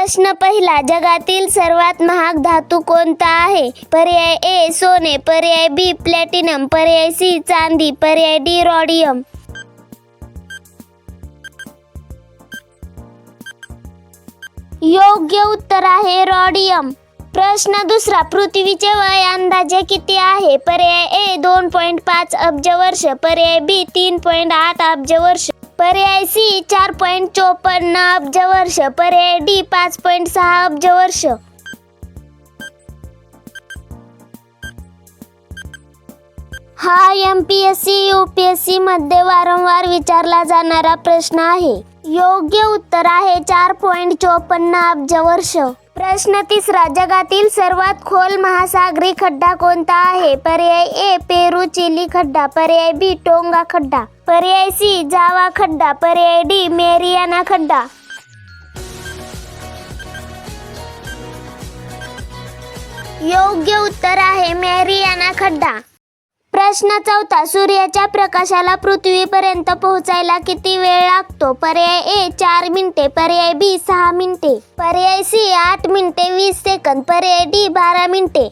प्रश्न पहिला जगातील सर्वात महाग धातू कोणता आहे? पर्याय ए सोने पर्याय बी प्लॅटिनम पर्याय सी चांदी पर्याय डी रॉडियम योग्य उत्तर आहे रॉडियम प्रश्न दुसरा पृथ्वीचे वय अंदाजे किती आहे? पर्याय ए दोन पॉईंट पाच अब्ज वर्ष पर्याय बी तीन पॉईंट आठ अब्ज वर्ष. पर्याय सी चार पॉईंट चोपन्न अब्ज वर्ष पर्याय डी पाच पॉईंट सहा अब्ज वर्ष हा M P S C U P S C मध्ये वारंवार विचारला जाणारा प्रश्न आहे. योग्य उत्तर आहे चार पॉईंट चोपन्न अब्ज वर्ष प्रश्न तिसरा जगातील सर्वात खोल महासागरी खड्डा कोणता आहे? पर्याय ए पेरू चिली खड्डा. पर्याय बी टोंगा खड्डा. पर्याय सी जावा खड्डा. पर्याय डी मेरियाना खड्डा. योग्य उत्तर आहे मेरियाना खड्डा. प्रश्न चौथा सूर्याच्या प्रकाशाला पृथ्वीपर्यंत पोहोचायला किती वेळ लागतो? पर्याय ए चार मिनिटे. पर्याय बी सहा मिनिटे. पर्याय सी आठ मिनिटे वीस सेकंद. पर्याय डी बारा मिनिटे.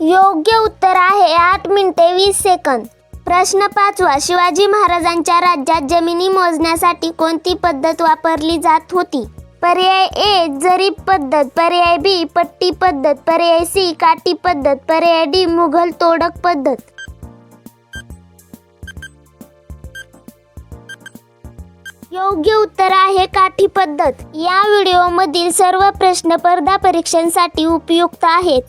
योग्य उत्तर आहे आठ मिनिटे वीस सेकंद. प्रश्न पाचवा शिवाजी महाराजांच्या राज्यात जमिनी मोजण्यासाठी कोणती पद्धत वापरली जात होती? पर्याय ए जरीब पद्धत. पर्याय बी पट्टी पद्धत. पर्याय सी काठी पद्धत. पर्याय डी मुघल तोडक पद्धत. योग्य उत्तर आहे काठी पद्धत. या व्हिडिओमधील सर्व प्रश्न स्पर्धा परीक्षांसाठी उपयुक्त आहेत.